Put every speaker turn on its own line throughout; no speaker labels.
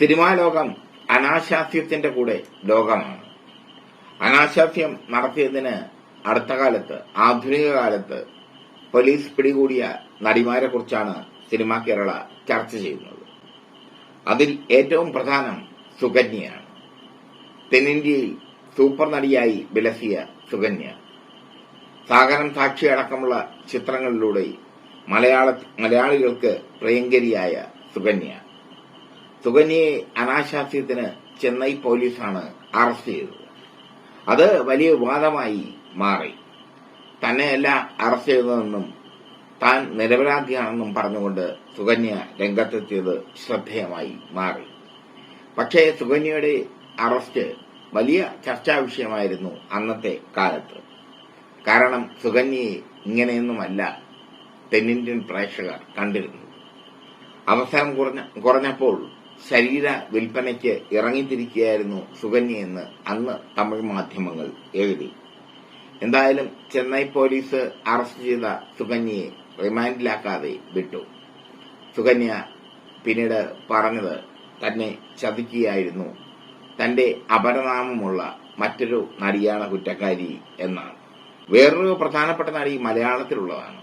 Cinema ലോകം അനാശാസ്യത്തിന്റെ കൂടെ ലോകമാണ് അനാശാസ്യം നടത്തിയതിന് അടുത്ത കാലത്ത് ആധുനിക കാലത്ത് പോലീസ് പിടികൂടിയ നടിമാരെ കുറിച്ചാണ് സിനിമാ കേരള ചർച്ച ചെയ്യുന്നത്. അതിൽ ഏറ്റവും പ്രധാനം സുകന്യയാണ്. തെന്നിന്ത്യയിൽ സൂപ്പർ നടിയായി വിലസിയ സുകന്യ. സാഗരം സാക്ഷി അടക്കമുള്ള ചിത്രങ്ങളിലൂടെ മലയാള മലയാളികൾക്ക് പ്രിയങ്കരിയായ സുകന്യ. സുകന്യയെ അനാശാസ്യത്തിന് ചെന്നൈ പോലീസാണ് അറസ്റ്റ് ചെയ്തത്. അത് വലിയ വിവാദമായി മാറി. തന്നെയല്ല അറസ്റ്റ് ചെയ്തതെന്നും താൻ നിരപരാധിയാണെന്നും പറഞ്ഞുകൊണ്ട് സുകന്യ രംഗത്തെത്തിയത് ശ്രദ്ധേയമായി മാറി. പക്ഷേ സുകന്യയുടെ അറസ്റ്റ് വലിയ ചർച്ചാ വിഷയമായിരുന്നു അന്നത്തെ കാലത്ത്. കാരണം സുകന്യയെ ഇങ്ങനെയൊന്നുമല്ല തെന്നിന്ത്യൻ പ്രേക്ഷകർ കണ്ടിരുന്നു അവസരം കുറഞ്ഞ കുറഞ്ഞപ്പോൾ ശരീര വിൽപ്പനയ്ക്ക് ഇറങ്ങിത്തിരിക്കുകയായിരുന്നു സുകന്യയെന്ന് അന്ന് തമിഴ് മാധ്യമങ്ങൾ എഴുതി. എന്തായാലും ചെന്നൈ പോലീസ് അറസ്റ്റ് ചെയ്ത സുകന്യയെ റിമാൻഡിലാക്കാതെ വിട്ടു. സുകന്യ പിന്നീട് പറഞ്ഞത് തന്നെ ചതിക്കുകയായിരുന്നു. തന്റെ അപരനാമമുള്ള മറ്റൊരു നടിയാണ് കുറ്റക്കാരി എന്നാണ്. വേറൊരു പ്രധാനപ്പെട്ട നടി മലയാളത്തിലുള്ളതാണ്.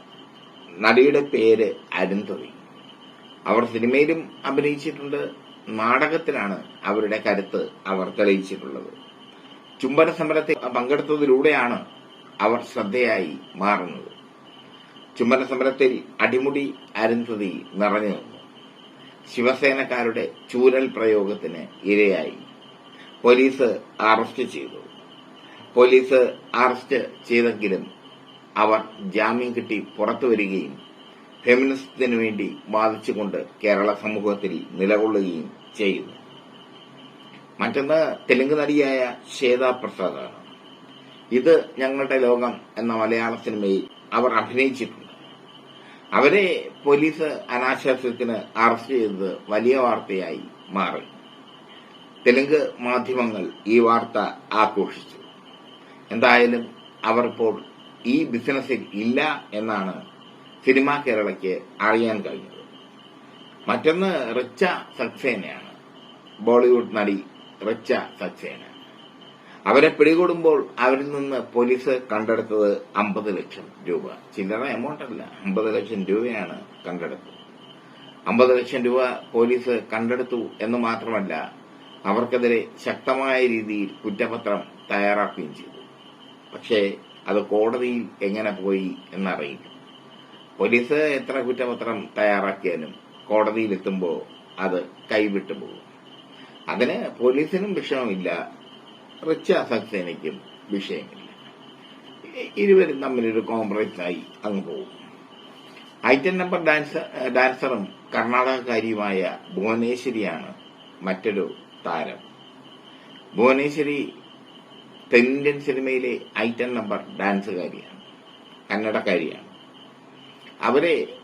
നടിയുടെ പേര് അരുന്ധതി. അവർ സിനിമയിലും അഭിനയിച്ചിട്ടുണ്ട്. നാടകത്തിലാണ് അവരുടെ കരുത്ത് അവർ തെളിയിച്ചിട്ടുള്ളത്. ചുംബന സമരത്തെ പങ്കെടുത്തതിലൂടെയാണ് അവർ ശ്രദ്ധയായി മാറുന്നത്. ചുംബന സമരത്തിൽ അടിമുടി അരുന്ധതി നിറഞ്ഞു നിന്നു. ശിവസേനക്കാരുടെ ചൂരൽ പ്രയോഗത്തിന് ഇരയായി. പോലീസ് അറസ്റ്റ് ചെയ്തു. പോലീസ് അറസ്റ്റ് ചെയ്തെങ്കിലും അവർ ജാമ്യം കിട്ടി പുറത്തു വരികയും ഫെമിനിസത്തിന് വേണ്ടി വാദിച്ചുകൊണ്ട് കേരള സമൂഹത്തിൽ നിലകൊള്ളുകയും ചെയ്യുന്നു. മറ്റൊന്ന് തെലുങ്ക് നടിയായ ശ്വേത പ്രസാദാണ്. ഇത് ഞങ്ങളുടെ ലോകം എന്ന മലയാള സിനിമയിൽ അവർ അഭിനയിച്ചിട്ടുണ്ട്. അവരെ പോലീസ് അനാശാസ്യത്തിന് അറസ്റ്റ് ചെയ്തത് വലിയ വാർത്തയായി മാറി. തെലുങ്ക് മാധ്യമങ്ങൾ ഈ വാർത്ത ആഘോഷിച്ചു. എന്തായാലും അവർ ഇപ്പോൾ ഈ ബിസിനസ്സിൽ ഇല്ല എന്നാണ് സിനിമാ കേരളയ്ക്ക് അറിയാൻ കഴിഞ്ഞത്. മറ്റൊന്ന് റിച്ച സക്സേനയാണ്. ബോളിവുഡ് നടി റിച്ച സക്സേന. അവരെ പിടികൂടുമ്പോൾ അവരിൽ നിന്ന് പോലീസ് കണ്ടെടുത്തത് അമ്പത് ലക്ഷം രൂപ. ചില്ലറ എമൗണ്ട് അല്ല അമ്പത് ലക്ഷം രൂപയാണ് കണ്ടെടുത്തത്. അമ്പത് ലക്ഷം രൂപ പോലീസ് കണ്ടെടുത്തു എന്ന് മാത്രമല്ല അവർക്കെതിരെ ശക്തമായ രീതിയിൽ കുറ്റപത്രം തയ്യാറാക്കുകയും ചെയ്തു. പക്ഷേ അത് കോടതിയിൽ എങ്ങനെ പോയി എന്നറിയില്ല. പോലീസ് എത്ര കുറ്റപത്രം തയ്യാറാക്കിയാലും കോടതിയിലെത്തുമ്പോൾ അത് കൈവിട്ടു പോകും. അതിന് പോലീസിനും വിഷമമില്ല റിച്ച സക്സേനയ്ക്കും വിഷയമില്ല. ഇരുവരും തമ്മിലൊരു കോംപ്രമൈസായി അങ്ങ് പോകും. ഐറ്റം നമ്പർ ഡാൻസ് ഡാൻസറും കർണാടകക്കാരിയുമായ ഭുവനേശ്വരിയാണ് മറ്റൊരു താരം. ഭുവനേശ്വരി തെന്നിന്ത്യൻ സിനിമയിലെ ഐറ്റം നമ്പർ ഡാൻസുകാരിയാണ് കന്നഡക്കാരിയാണ് അവരെ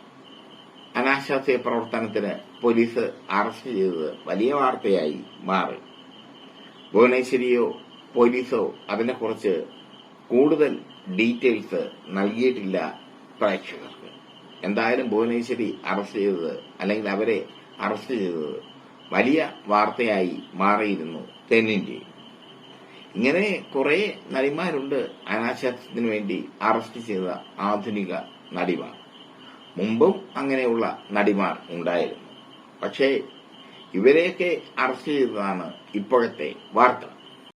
അനാശാസ്യ പ്രവർത്തനത്തിന് പോലീസ് അറസ്റ്റ് ചെയ്തത് വലിയ വാർത്തയായി മാറി. ഭുവനേശ്വരിയോ പോലീസോ അതിനെക്കുറിച്ച് കൂടുതൽ ഡീറ്റെയിൽസ് നൽകിയിട്ടില്ല പ്രേക്ഷകർക്ക്. എന്തായാലും ഭുവനേശ്വരി അറസ്റ്റ് ചെയ്തത് അല്ലെങ്കിൽ അവരെ അറസ്റ്റ് ചെയ്തത് വലിയ വാർത്തയായി മാറിയിരുന്നു തെന്നിന്ത്യയിൽ ഇങ്ങനെ കുറെ നടിമാരുണ്ട് അനാശാസ്യത്തിന് വേണ്ടി അറസ്റ്റ് ചെയ്ത ആധുനിക നടിമാർ. മുമ്പും അങ്ങനെയുള്ള നടിമാർ ഉണ്ടായിരുന്നു. പക്ഷേ ഇവരെയൊക്കെ അറസ്റ്റ് ചെയ്തതാണ് ഇപ്പോഴത്തെ വാർത്ത.